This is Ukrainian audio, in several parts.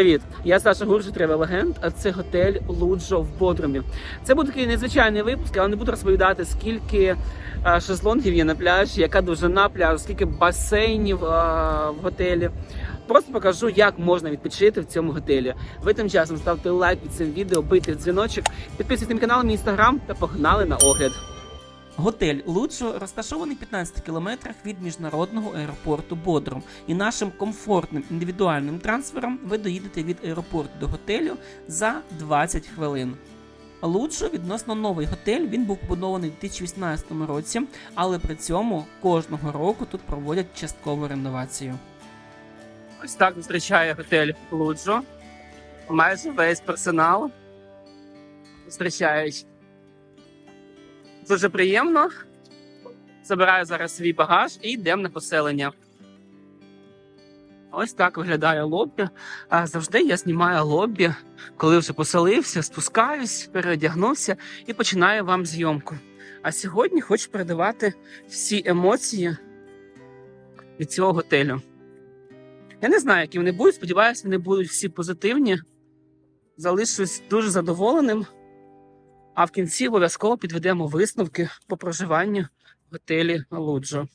Привіт, я Саша Гуржий, тревел агент, а це готель Луджо в Бодрумі. Це буде такий незвичайний випуск, але не буду розповідати, скільки е, шезлонгів є на пляжі, яка довжина пляжу, скільки басейнів е, в готелі. Просто покажу, як можна відпочити в цьому готелі. Ви тим часом ставте лайк під цим відео, бийте дзвіночок, підписуйтесь на канал, мій інстаграм та погнали на огляд. Готель Луджо розташований 15 кілометрах від міжнародного аеропорту Бодрум, і нашим комфортним індивідуальним трансфером ви доїдете від аеропорту до готелю за 20 хвилин. Луджо відносно новий готель. Він був побудований у 2018 році, але при цьому кожного року тут проводять часткову реновацію. Ось так зустрічає готель Луджо. Майже весь персонал зустрічають Дуже приємно. Забираю зараз свій багаж і йдемо на поселення. Ось так виглядає лобі. А завжди я знімаю лобі, коли вже поселився, спускаюсь, переодягнувся і починаю вам зйомку. А сьогодні хочу передавати всі емоції від цього готелю. Я не знаю, які вони будуть. Сподіваюся, вони будуть всі позитивні. Залишусь дуже задоволеним. А в кінці обов'язково підведемо висновки по проживанню в готелі Луджо.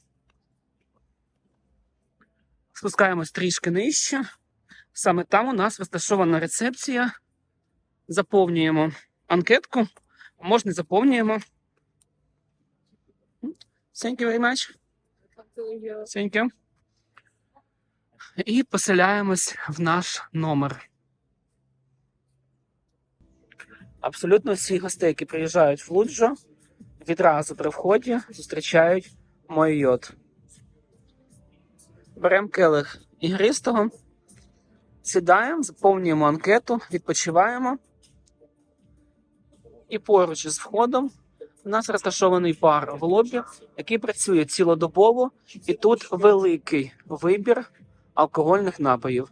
Спускаємось трішки нижче. Саме там у нас розташована рецепція. Заповнюємо анкетку. Можна заповнюємо. Thank you very much. Thank you. І поселяємось в наш номер. Абсолютно всі гості, які приїжджають в Луджо, відразу при вході зустрічають мой йод. Беремо келих ігристого, сідаємо, заповнюємо анкету, відпочиваємо. І поруч із входом у нас розташований бар в лобі, який працює цілодобово, і тут великий вибір алкогольних напоїв.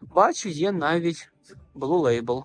Бачу, є навіть Blue Label.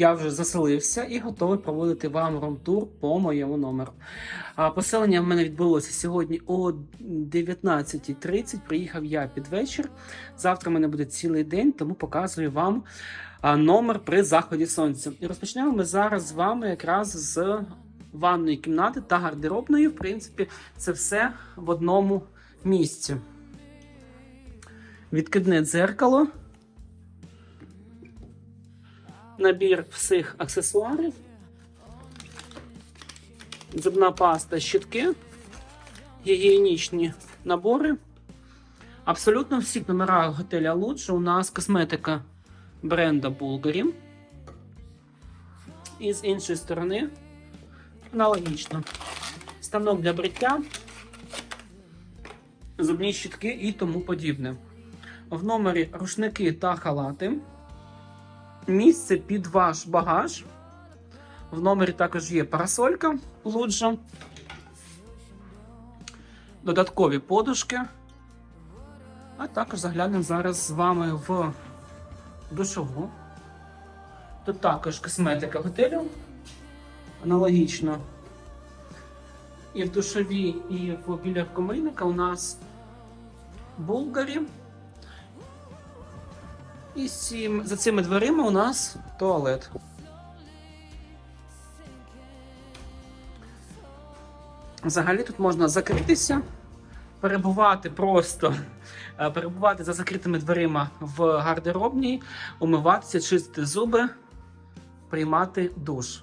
Я вже заселився і готовий проводити вам ром-тур по моєму номеру. А поселення в мене відбулося сьогодні о 19.30. Приїхав я під вечір. Завтра в мене буде цілий день, тому показую вам номер при заході сонця. І розпочнемо ми зараз з вами якраз з ванної кімнати та гардеробної. В принципі, це все в одному місці. Відкидне дзеркало набір всіх аксесуарів, зубна паста, щітки, гігієнічні набори. Абсолютно в всіх номерах готеля Луджо у нас косметика бренда Булгарі. І з іншої сторони аналогічно. Станок для бриття, зубні щітки і тому подібне. В номері рушники та халати місце під ваш багаж. В номері також є парасолька луджа, додаткові подушки. А також заглянемо зараз з вами в душову. Тут також косметика готелю. Аналогічно. І в душовій, і в біля комийника у нас булгарі. І цим, за цими дверима у нас туалет. Взагалі тут можна закритися перебувати просто, е, перебувати за закритими дверима в гардеробній, умиватися, чистити зуби, приймати душ.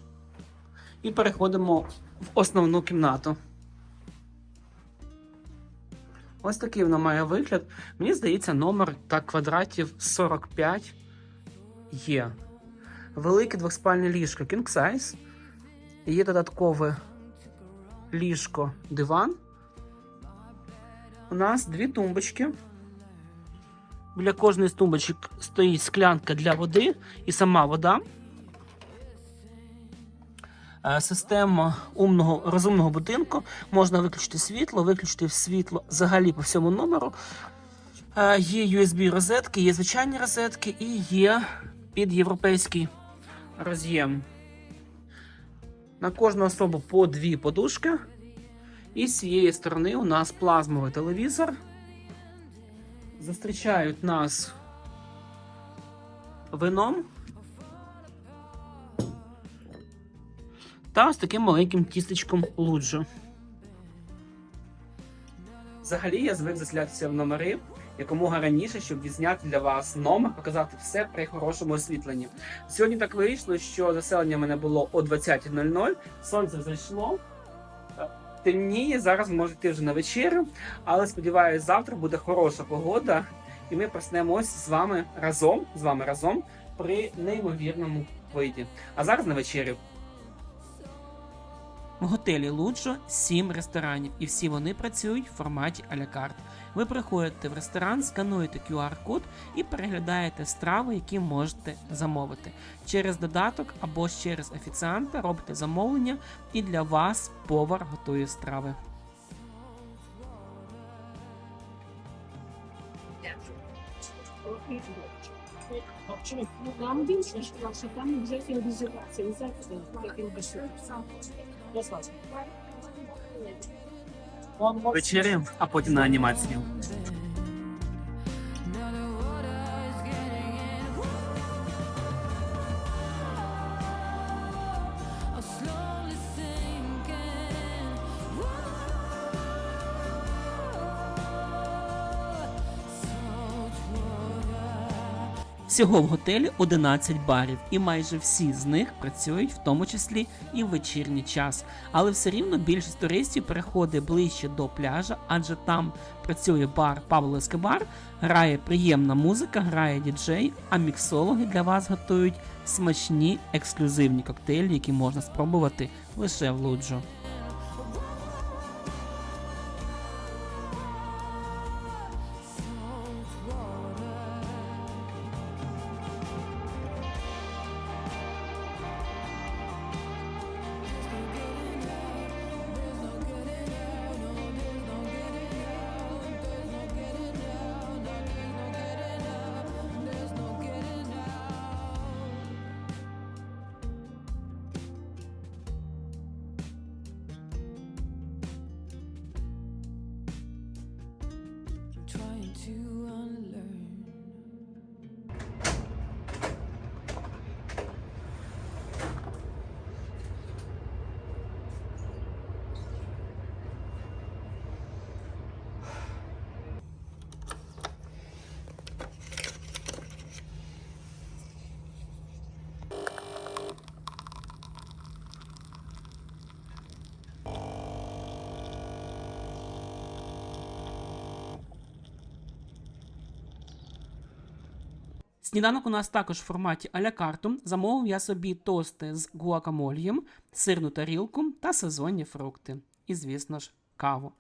І переходимо в основну кімнату. Ось такий вона має вигляд. Мені здається, номер та квадратів 45 є. Велике двоспальне ліжко King Size. Є додаткове ліжко диван. У нас дві тумбочки. Біля кожної з тумбочок стоїть склянка для води і сама вода. Е, Система умного розумного будинку. Можна виключити світло, виключити світло взагалі по всьому номеру. Е, Є USB розетки, є звичайні розетки і є підєвропейський роз'єм. На кожну особу по дві подушки. І з цієї сторони у нас плазмовий телевізор. Зустрічають нас вином. Та ось таким маленьким тістечком луджу. Взагалі я звик заселятися в номери якомога раніше, щоб відзняти для вас номер, показати все при хорошому освітленні. Сьогодні так вийшло, що заселення в мене було о 20.00, сонце зайшло. е, Темніє, зараз може йти вже на вечерю, але сподіваюся, завтра буде хороша погода, і ми проснемось з вами разом, з вами разом при неймовірному виді. А зараз на вечерю. В готелі Луджо 7 ресторанів, і всі вони працюють в форматі а-ля. Ви приходите в ресторан, скануєте QR-код і переглядаєте страви, які можете замовити. Через додаток або через офіціанта робите замовлення, і для вас повар готує страви. Нам більше, що там вже резервація, зараз як він пише. Вечеря, а потім на анімацію. Всього в готелі 11 барів, і майже всі з них працюють, в тому числі і в вечірній час. Але все рівно більшість туристів переходить ближче до пляжа, адже там працює бар Павло Ескобар, грає приємна музика, грає діджей, а міксологи для вас готують смачні ексклюзивні коктейлі, які можна спробувати лише в Луджо. Сніданок у нас також в форматі а-ля карту. Замовив я собі тости з гуакамольєм, сирну тарілку та сезонні фрукти. І, звісно ж, каву.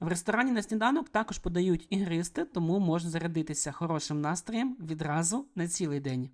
В ресторані на сніданок також подають ігристи, тому можна зарядитися хорошим настроєм відразу на цілий день.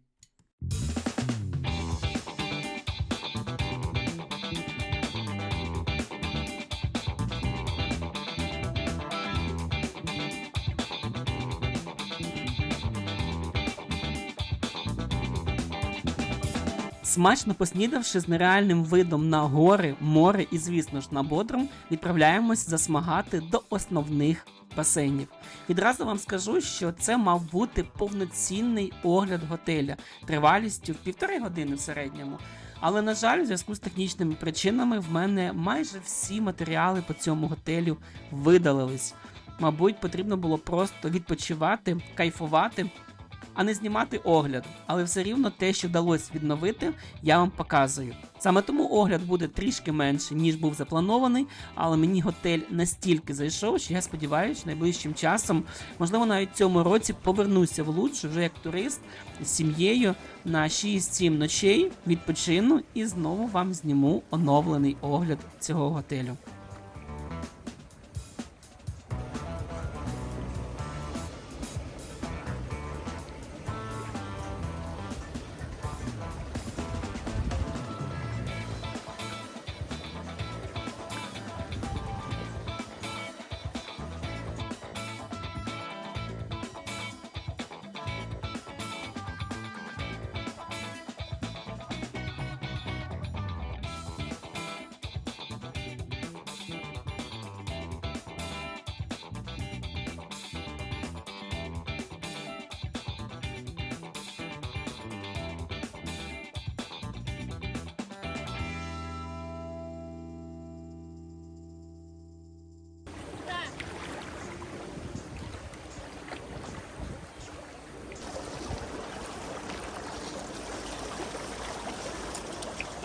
Смачно поснідавши з нереальним видом на гори, море і, звісно ж, на бодрум, відправляємось засмагати до основних басейнів. Відразу вам скажу, що це мав бути повноцінний огляд готеля тривалістю в півтори години в середньому. Але, на жаль, у зв'язку з технічними причинами в мене майже всі матеріали по цьому готелю видалились. Мабуть, потрібно було просто відпочивати, кайфувати, а не знімати огляд. Але все рівно те, що вдалося відновити, я вам показую. Саме тому огляд буде трішки менше, ніж був запланований, але мені готель настільки зайшов, що я сподіваюся, найближчим часом, можливо, навіть цьому році повернуся в Луч вже як турист з сім'єю на 6-7 ночей, відпочину і знову вам зніму оновлений огляд цього готелю.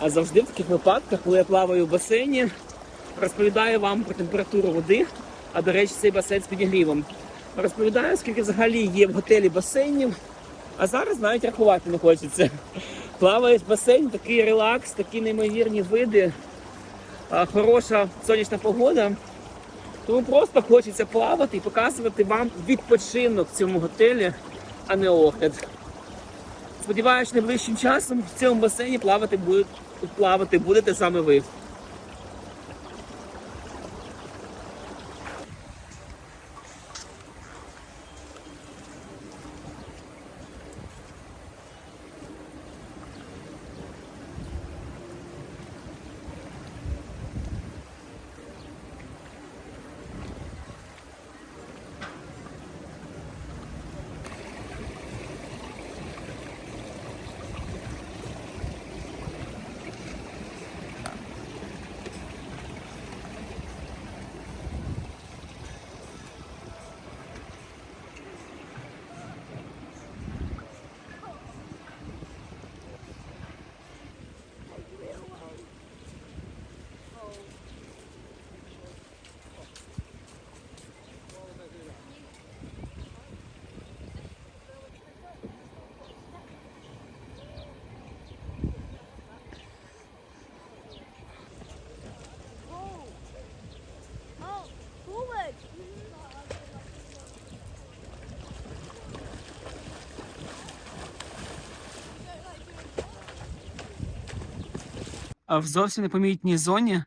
А завжди в таких випадках, коли я плаваю в басейні, розповідаю вам про температуру води. А до речі, цей басейн з підігрівом. Розповідаю, скільки взагалі є в готелі басейнів. А зараз навіть рахувати не хочеться. Плаваєш в басейні, такий релакс, такі неймовірні види, хороша сонячна погода. Тому просто хочеться плавати і показувати вам відпочинок в цьому готелі, а не огляд. Сподіваюсь, найближчим часом в цьому басейні плавати, будуть, плавати будете саме ви. В зовсім непомітній зоні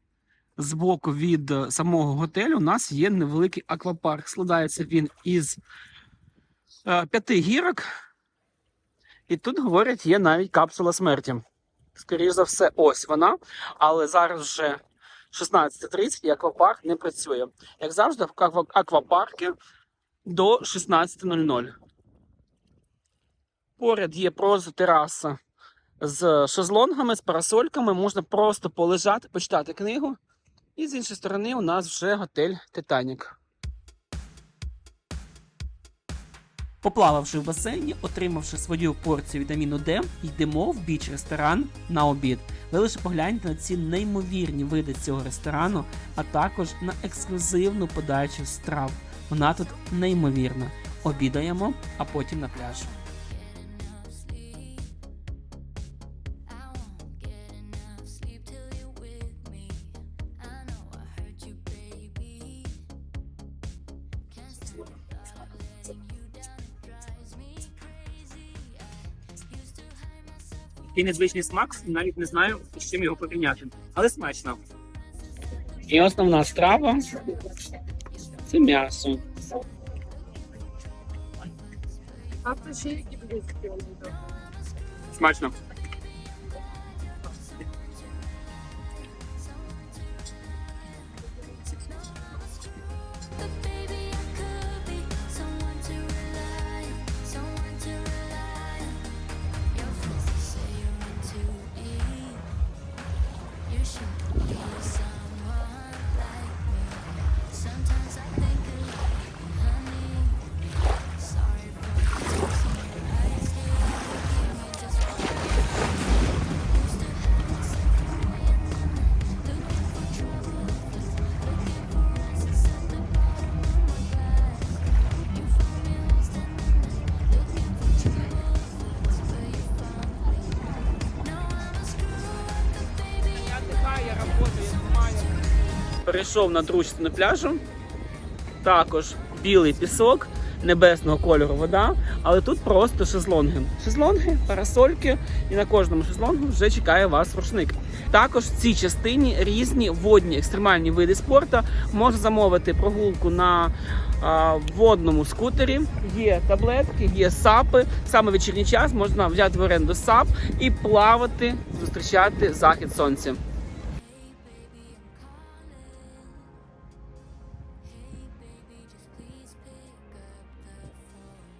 збоку від е, самого готелю у нас є невеликий аквапарк. Складається він із е, п'яти гірок. І тут, говорять, є навіть капсула смерті. Скоріше за все, ось вона. Але зараз вже 16.30 і аквапарк не працює. Як завжди, в аква- аквапаркі до 16.00. Поряд є просто тераса з шезлонгами, з парасольками. Можна просто полежати, почитати книгу. І з іншої сторони у нас вже готель Титанік. Поплававши в басейні, отримавши свою порцію вітаміну Д, йдемо в біч ресторан на обід. Ви лише погляньте на ці неймовірні види цього ресторану, а також на ексклюзивну подачу страв. Вона тут неймовірна. Обідаємо, а потім на пляж. Такий незвичний смак, навіть не знаю, з чим його порівняти. Але смачно. І основна страва це м'ясо. Автор ще які будуть Смачно. Перейшов на другу частину пляжу. Також білий пісок, небесного кольору вода, але тут просто шезлонги. Шезлонги, парасольки, і на кожному шезлонгу вже чекає вас рушник. Також в цій частині різні водні екстремальні види спорту. Можна замовити прогулку на а, водному скутері. Є таблетки, є сапи. Саме вечірній час можна взяти в оренду сап і плавати, зустрічати захід сонця.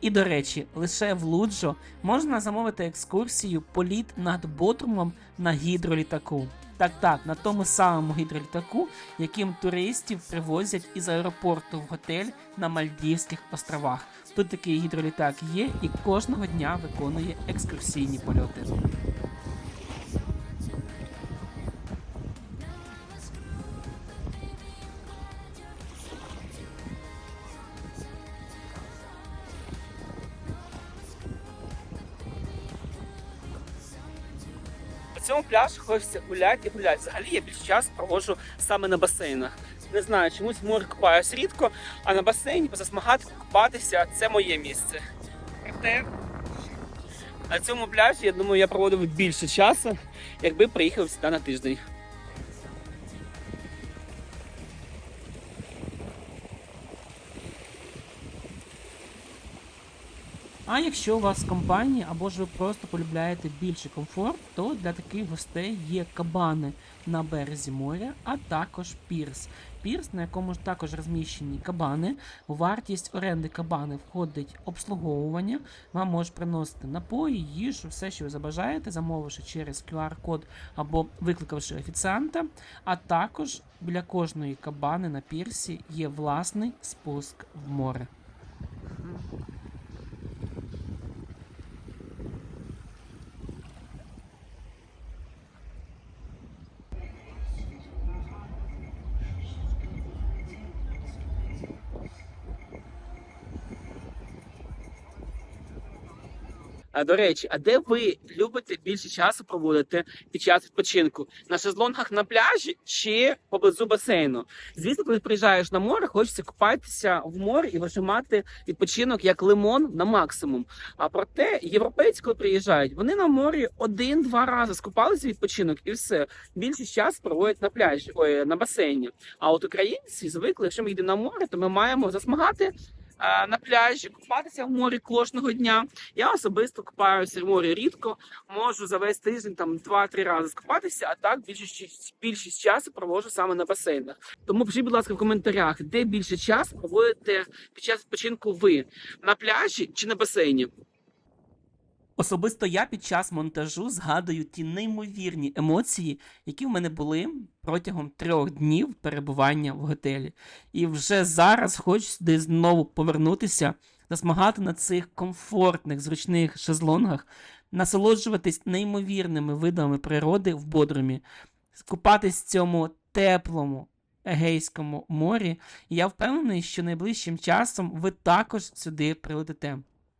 І до речі, лише в Луджо можна замовити екскурсію політ над Ботрумом на гідролітаку. Так, так, на тому самому гідролітаку, яким туристів привозять із аеропорту в готель на Мальдівських островах. Тут такий гідролітак є і кожного дня виконує екскурсійні польоти. Пляжі хочеться гуляти і гуляти. Взагалі я більше час проводжу саме на басейнах. Не знаю, чомусь в морі купаюсь рідко, а на басейні позасмагати, купатися це моє місце. Проте на цьому пляжі, я думаю, я проводив більше часу, якби приїхав сюди на тиждень. А якщо у вас компанія або ж ви просто полюбляєте більший комфорт, то для таких гостей є кабани на березі моря, а також пірс. Пірс, на якому ж також розміщені кабани. Вартість оренди кабани входить обслуговування. Вам можуть приносити напої, їжу, все, що ви забажаєте, замовивши через QR-код або викликавши офіціанта. А також біля кожної кабани на пірсі є власний спуск в море. До речі, а де ви любите більше часу проводити під час відпочинку? На шезлонгах на пляжі чи поблизу басейну? Звісно, коли приїжджаєш на море, хочеться купатися в морі і вижимати відпочинок як лимон на максимум. А проте європейці, коли приїжджають, вони на морі один-два рази скупалися відпочинок і все. Більшість часу проводять на пляжі, ой, на басейні. А от українці звикли, якщо ми йдемо на море, то ми маємо засмагати. А, На пляжі купатися в морі кожного дня. Я особисто купаюся в морі рідко, можу за весь тиждень там два-три рази скупатися, а так більшість, більшість часу проводжу саме на басейнах. Тому пишіть, будь ласка, в коментарях, де більше часу проводите під час відпочинку ви на пляжі чи на басейні. Особисто я під час монтажу згадую ті неймовірні емоції, які в мене були протягом трьох днів перебування в готелі. І вже зараз хочу сюди знову повернутися, засмагати на цих комфортних, зручних шезлонгах, насолоджуватись неймовірними видами природи в Бодрумі, скупатись в цьому теплому. Егейському морі, і я впевнений, що найближчим часом ви також сюди прилетите.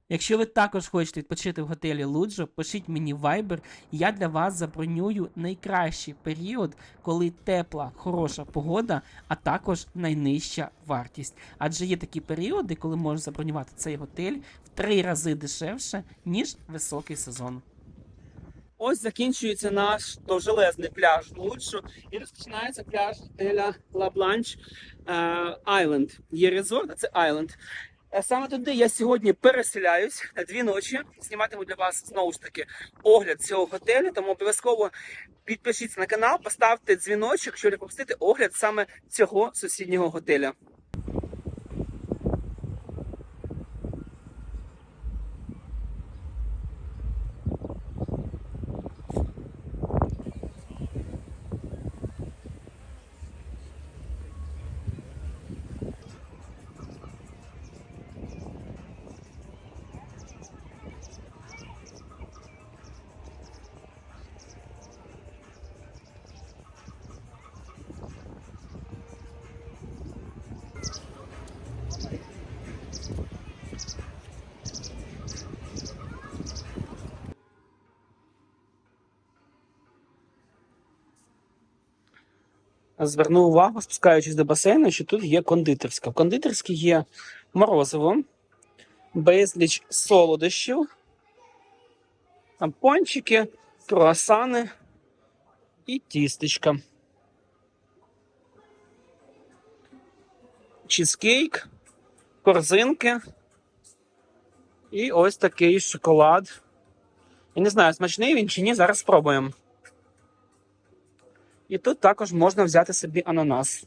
Якщо ви також хочете відпочити в готелі Луджо, пишіть мені в Viber, і я для вас забронюю найкращий період, коли тепла, хороша погода, а також найнижча вартість. Адже є такі періоди, коли можна забронювати цей готель в три рази дешевше, ніж високий сезон. Ось закінчується наш довжелезний пляж Луджо і розпочинається пляж готеля Blanche е, Є резорт, а це Island. Е, Саме туди я сьогодні переселяюсь на дві ночі. Зніматиму для вас знову ж таки огляд цього готелю. Тому обов'язково підпишіться на канал, поставте дзвіночок, щоб не пропустити огляд саме цього сусіднього готеля. Звернув увагу, спускаючись до басейну, що тут є кондитерська. В кондитерській є морозиво, безліч солодощів, там пончики, круасани і тістечка. Чізкейк, корзинки. І ось такий шоколад. Я не знаю, смачний він чи ні, зараз спробуємо. І тут також можна взяти собі ананас.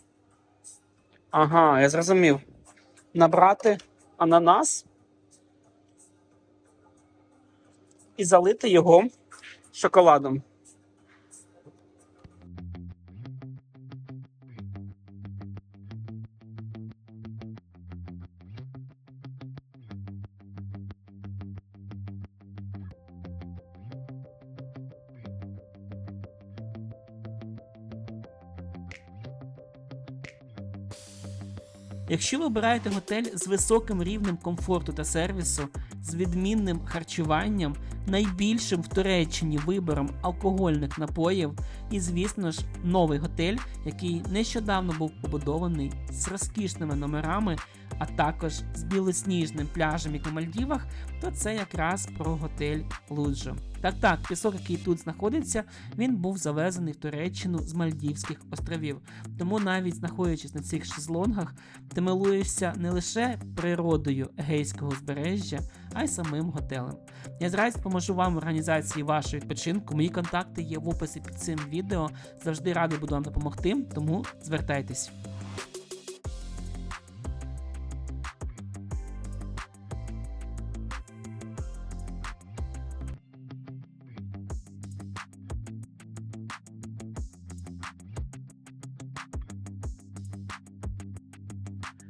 Ага, я зрозумів. Набрати ананас і залити його шоколадом. Якщо ви обираєте готель з високим рівнем комфорту та сервісу, з відмінним харчуванням, найбільшим в Туреччині вибором алкогольних напоїв, і, звісно ж, новий готель, який нещодавно був побудований з розкішними номерами, а також з білосніжним пляжем, як на Мальдівах, то це якраз про готель Луджо. Так, так, пісок, який тут знаходиться, він був завезений в Туреччину з Мальдівських островів. Тому навіть знаходячись на цих шезлонгах, ти милуєшся не лише природою Егейського узбережжя, а й самим готелем. Я з радістю поможу вам в організації вашого відпочинку. Мої контакти є в описі під цим відео. Завжди радий буду вам допомогти, тому звертайтесь.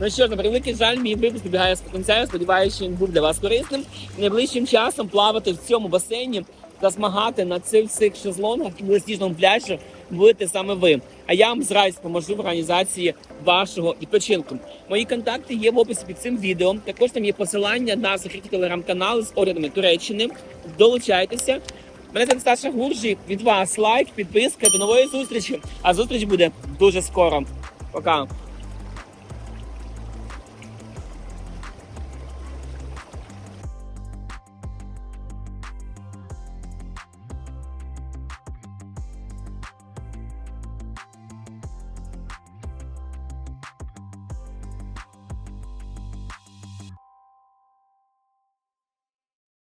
Ну що ж, на превеликий жаль, мій випуск добігає з потенціалу. Сподіваюся, що він був для вас корисним. Найближчим часом плавати в цьому басейні та змагати на цих всіх шезлонгах і білосніжному пляжі будете саме ви. А я вам з радістю поможу в організації вашого відпочинку. Мої контакти є в описі під цим відео. Також там є посилання на закриті телеграм-канали з оглядами Туреччини. Долучайтеся. Мене звати Саша Гуржі. Від вас лайк, підписка. До нової зустрічі. А зустріч буде дуже скоро. Пока.